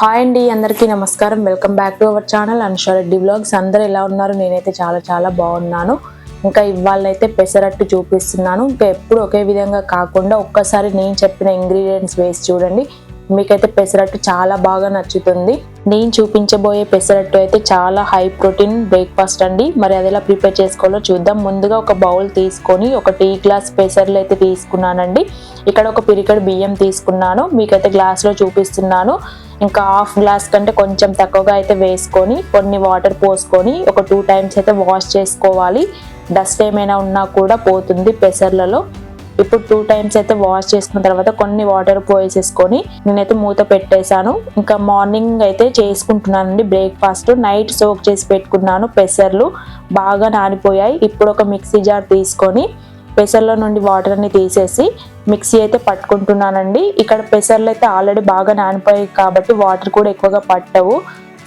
Hi అండి అందరికీ నమస్కారం. Welcome back to our channel Anshareddy blogs అందరూ ఎలా ఉన్నారు? నేనైతే చాలా చాలా బాగున్నాను. ఇంకా ఇవాళైతే పెసరట్టు చూపిస్తున్నాను. ఇంకా ఎప్పుడు ఒకే విధంగా కాకుండా ఒక్కసారి నేను చెప్పిన ఇంగ్రీడియంట్స్ వేసి చూడండి. మీకైతే పెసరట్టు చాలా బాగా నచ్చుతుంది. నేను చూపించబోయే పెసరట్టు అయితే చాలా హై ప్రోటీన్ బ్రేక్ఫాస్ట్ అండి. మరి అది ఎలా ప్రిపేర్ చేసుకోవాలో చూద్దాం. ముందుగా ఒక బౌల్ తీసుకొని ఒక టీ గ్లాస్ పెసర్లు అయితే తీసుకున్నానండి. ఇక్కడ ఒక పిరికడు బియ్యం తీసుకున్నాను. మీకైతే గ్లాస్లో చూపిస్తున్నాను. ఇంకా హాఫ్ గ్లాస్ కంటే కొంచెం తక్కువగా అయితే వేసుకొని కొన్ని వాటర్ పోసుకొని ఒక టూ టైమ్స్ అయితే వాష్ చేసుకోవాలి. డస్ట్ ఏమైనా ఉన్నా కూడా పోతుంది పెసర్లలో ఇప్పుడు టూ టైమ్స్ అయితే వాష్ చేసుకున్న తర్వాత కొన్ని వాటర్ పోసేసుకొని నేనైతే మూత పెట్టేశాను. ఇంకా మార్నింగ్ అయితే చేసుకుంటున్నానండి బ్రేక్ఫాస్ట్ నైట్ సోక్ చేసి పెట్టుకున్నాను పెసర్లు బాగా నానిపోయాయి. ఇప్పుడు ఒక మిక్సీ జార్ తీసుకొని పెసర్లో నుండి వాటర్ అన్ని తీసేసి మిక్సీ అయితే పట్టుకుంటున్నానండి. ఇక్కడ పెసర్లు అయితే ఆల్రెడీ బాగా నానిపోయాయి కాబట్టి వాటర్ కూడా ఎక్కువగా పట్టవు.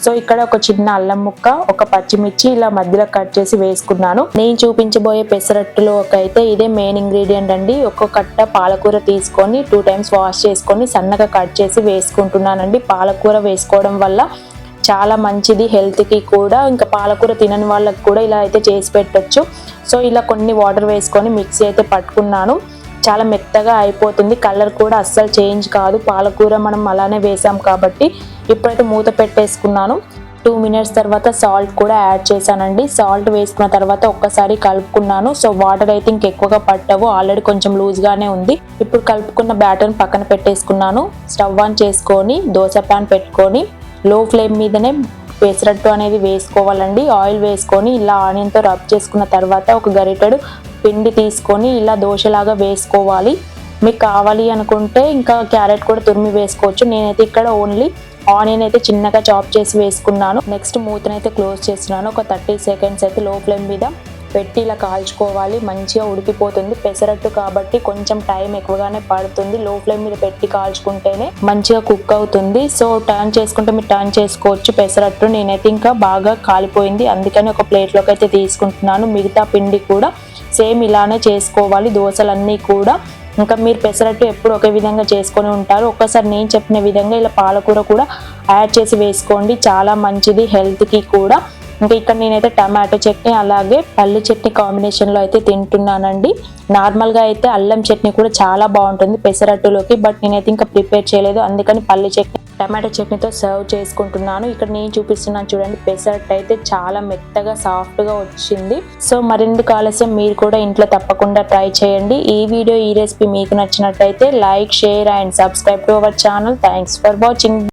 సో ఇక్కడ ఒక చిన్న అల్లం ముక్క ఒక పచ్చిమిర్చి ఇలా మధ్యలో కట్ చేసి వేసుకున్నాను. నేను చూపించబోయే పెసరట్టులో ఒక అయితే ఇదే మెయిన్ ఇంగ్రీడియంట్ అండి. ఒక కట్ట పాలకూర తీసుకొని టూ టైమ్స్ వాష్ చేసుకొని సన్నగా కట్ చేసి వేసుకుంటున్నానండి. పాలకూర వేసుకోవడం వల్ల చాలా మంచిది హెల్త్కి కూడా. ఇంకా పాలకూర తినని వాళ్ళకి కూడా ఇలా అయితే చేసి పెట్టచ్చు. సో ఇలా కొన్ని వాటర్ వేసుకొని మిక్సీ అయితే పట్టుకున్నాను. చాలా మెత్తగా అయిపోతుంది. కలర్ కూడా అస్సలు చేంజ్ కాదు. పాలకూర మనం అలానే వేసాం కాబట్టి ఇప్పుడైతే మూత పెట్టేసుకున్నాను. టూ మినిట్స్ తర్వాత సాల్ట్ కూడా యాడ్ చేశానండి. సాల్ట్ వేసుకున్న తర్వాత ఒక్కసారి కలుపుకున్నాను. సో వాటర్ అయితే ఇంకెక్కువగా పట్టవు. ఆల్రెడీ కొంచెం లూజ్గానే ఉంది. ఇప్పుడు కలుపుకున్న బ్యాటర్ని పక్కన పెట్టేసుకున్నాను. స్టవ్ ఆన్ చేసుకొని దోశ ప్యాన్ పెట్టుకొని లో ఫ్లేమ్ మీదనే పెసరట్టు అనేది వేసుకోవాలండి. ఆయిల్ వేసుకొని ఇలా ఆనియన్తో రబ్ చేసుకున్న తర్వాత ఒక గరిటెడు పిండి తీసుకొని ఇలా దోశలాగా వేసుకోవాలి. మీకు కావాలి అనుకుంటే ఇంకా క్యారెట్ కూడా తురిమి వేసుకోవచ్చు. నేనైతే ఇక్కడ ఓన్లీ ఆనియన్ అయితే చిన్నగా చాప్ చేసి వేసుకున్నాను. నెక్స్ట్ మూతనైతే క్లోజ్ చేస్తున్నాను. ఒక థర్టీ సెకండ్స్ అయితే లో ఫ్లేమ్ మీద పెట్టి ఇలా కాల్చుకోవాలి. మంచిగా ఉడికిపోతుంది. పెసరట్టు కాబట్టి కొంచెం టైం ఎక్కువగానే పడుతుంది. లో ఫ్లేమ్ మీద పెట్టి కాల్చుకుంటేనే మంచిగా కుక్ అవుతుంది. సో టర్న్ చేసుకుంటే మీరు టర్న్ చేసుకోవచ్చు పెసరట్టు. నేనైతే ఇంకా బాగా కాలిపోయింది. అందుకని ఒక ప్లేట్లోకి అయితే తీసుకుంటున్నాను. మిగతా పిండి కూడా సేమ్ ఇలానే చేసుకోవాలి. దోశలన్నీ కూడా. ఇంకా మీరు పెసరట్టు ఎప్పుడు ఒకే విధంగా చేసుకొని ఉంటారు. ఒక్కసారి నేను చెప్పిన విధంగా ఇలా పాలకూర కూడా యాడ్ చేసి వేసుకోండి. చాలా మంచిది హెల్త్కి కూడా. ఇంకా ఇక్కడ నేనైతే టమాటో చట్నీ అలాగే పల్లి చట్నీ కాంబినేషన్లో అయితే తింటున్నానండి. నార్మల్గా అయితే అల్లం చట్నీ కూడా చాలా బాగుంటుంది పెసరట్టులోకి బట్ నేనైతే ఇంకా ప్రిపేర్ చేయలేదు. అందుకని పల్లి చట్నీ టమాటో చట్నీతో సర్వ్ చేసుకుంటున్నాను. ఇక్కడ నేను చూపిస్తున్నాను చూడండి పెసరట్టు అయితే చాలా మెత్తగా సాఫ్ట్గా వచ్చింది. సో మరెందుకు ఆలస్యం? మీరు కూడా ఇంట్లో తప్పకుండా ట్రై చేయండి. ఈ వీడియో ఈ రెసిపీ మీకు నచ్చినట్టయితే like share and subscribe to our channel thanks for watching